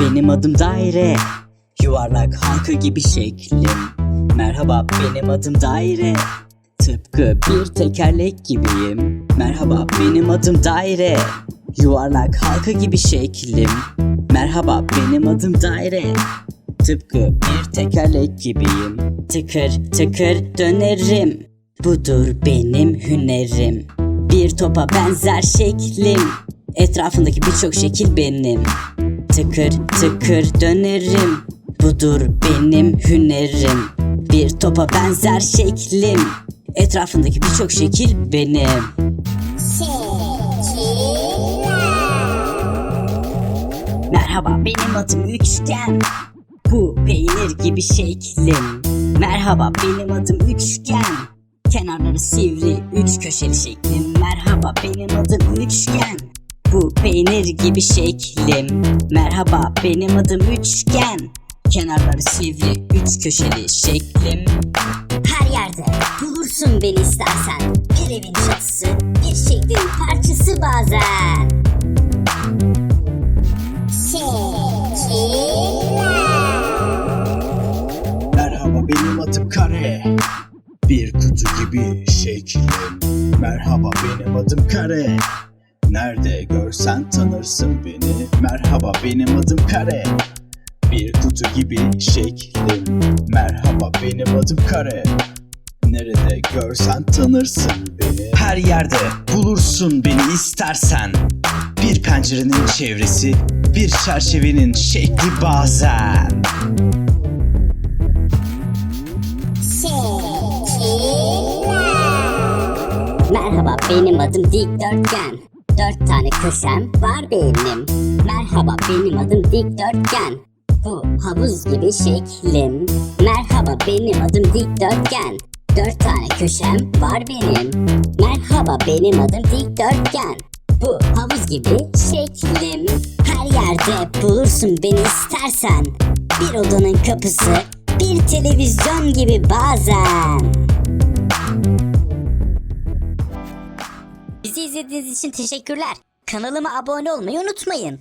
benim adım daire. Yuvarlak halka gibi şeklim. Merhaba benim adım daire. Tıpkı bir tekerlek gibiyim. Merhaba benim adım daire. Yuvarlak halka gibi şeklim. Merhaba benim adım daire. Tıpkı bir tekerlek gibiyim. Tıkır tıkır dönerim. Budur benim hünerim. Bir topa benzer şeklim. Etrafındaki birçok şekil benim Tıkır tıkır dönerim. Budur benim hünerim. Bir topa benzer şeklim. Etrafındaki birçok şekil benim. Merhaba benim adım Üçgen. Bu peynir gibi şeklim. Merhaba benim adım Üçgen. Kenarları sivri üç köşeli şeklim. Merhaba benim adım Üçgen Bu peynir gibi şeklim. Merhaba benim adım Üçgen. Kenarları sivri üç köşeli şeklim. Her yerde bulursun beni istersen. Bir evin çatısı, bir şeklin parçası bazen. Merhaba benim adım Kare. Bir kutu gibi şeklim. Merhaba benim adım Kare Nerede görsen tanırsın beni. Merhaba benim adım Kare. Bir kutu gibi şeklim. Merhaba benim adım Kare. Nerede görsen tanırsın beni. Her yerde bulursun beni istersen. Bir pencerenin çevresi Bir çerçevenin şekli bazen. Merhaba benim adım Dikdörtgen Dört tane köşem var benim. Merhaba benim adım Dikdörtgen. Bu havuz gibi şeklim. Merhaba benim adım Dikdörtgen. Dört tane köşem var benim. Merhaba benim adım Dikdörtgen. Bu havuz gibi şeklim. Her yerde bulursun beni istersen. Bir odanın kapısı Bir televizyon gibi bazen Bizi izlediğiniz için teşekkürler. Kanalıma abone olmayı unutmayın.